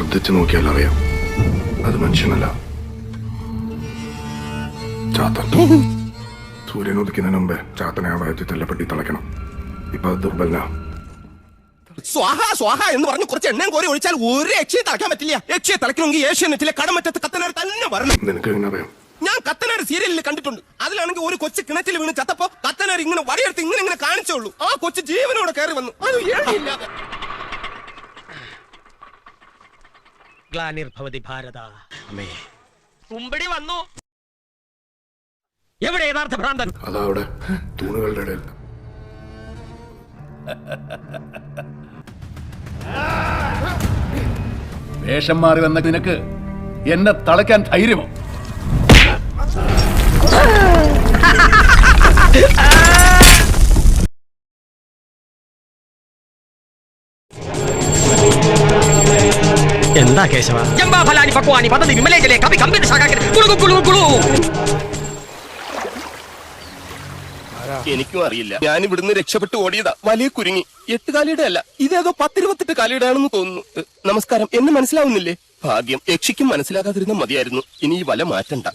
ശ്രദ്ധിച്ചു നോക്കിയാൽ അറിയാം. അത് മനുഷ്യനല്ല ചാത്തൻ. സൂര്യൻ ഉദിക്കുന്നതിന് മുമ്പേ ചാത്തനെ ആ വയറ്റിൽ തല്ലപ്പെട്ടി തളയ്ക്കണം. ഇപ്പൊ അത് ദുർബല സ്വാഹ സ്വാഹ എന്ന് പറഞ്ഞ് കുറച്ച് എണ്ണയും കോരി ഒഴിച്ചാൽ ഒരു യക്ഷിയെ തളയ്ക്കാൻ പറ്റില്ല. യക്ഷിയെ തളയ്ക്കണമെങ്കിൽ ഏഷ്യാനെറ്റിലെ കടമറ്റത്ത് കത്തനാർ തന്നെ വരണം. നിനക്ക് എങ്ങനെ അറിയാം? ഞാൻ കത്തനാർ സീരിയലിൽ കണ്ടിട്ടുണ്ട്. അതിലാണെങ്കിൽ ഒരു കൊച്ചു കിണറ്റിൽ വീണ് ചത്തപ്പോ കത്തനാർ ഇങ്ങനെ വടിയെടുത്ത് ഇങ്ങനെ ഇങ്ങനെ കാണിച്ചോളൂ ആ കൊച്ചു ജീവനോടെ കയറി വന്നു. അത് ഏഴിയില്ലാതെ ഗ്ലാനിർഭവതി ഭാരത അമ്മേ. തുമ്പടി വന്നു. എവിടെ യഥാർത്ഥ ഭ്രാന്തൻ? അതാ അവിടെ. തൂണുകളുടെ ഇടയിൽ. വേഷം മാറി വന്ന നിനക്ക് എന്നെ തളയ്ക്കാൻ ധൈര്യമോ? എന്താ കേശവ? ജംബാഫലാനി പക്വാനി പദ്ധതി വിമലേജലെ കവി കമ്പിന്റെ ശാഖാക്കൻ കുളുകു കുളു കുളു എനിക്കും അറിയില്ല. ഞാൻ ഇവിടുന്ന് രക്ഷപ്പെട്ട് ഓടിയതാ. വലിയ കുരുങ്ങി. എട്ട് കാലിയുടെ അല്ല ഇതേതോ പത്തിരുപത്തെട്ട് കാലിയുടെ ആണെന്ന് തോന്നുന്നു നമസ്കാരം. എന്നെ മനസ്സിലാവുന്നില്ലേ? ഭാഗ്യം. യക്ഷിക്കും മനസ്സിലാകാതിരുന്ന മതിയായിരുന്നു. ഇനി ഈ വല മാറ്റണ്ട.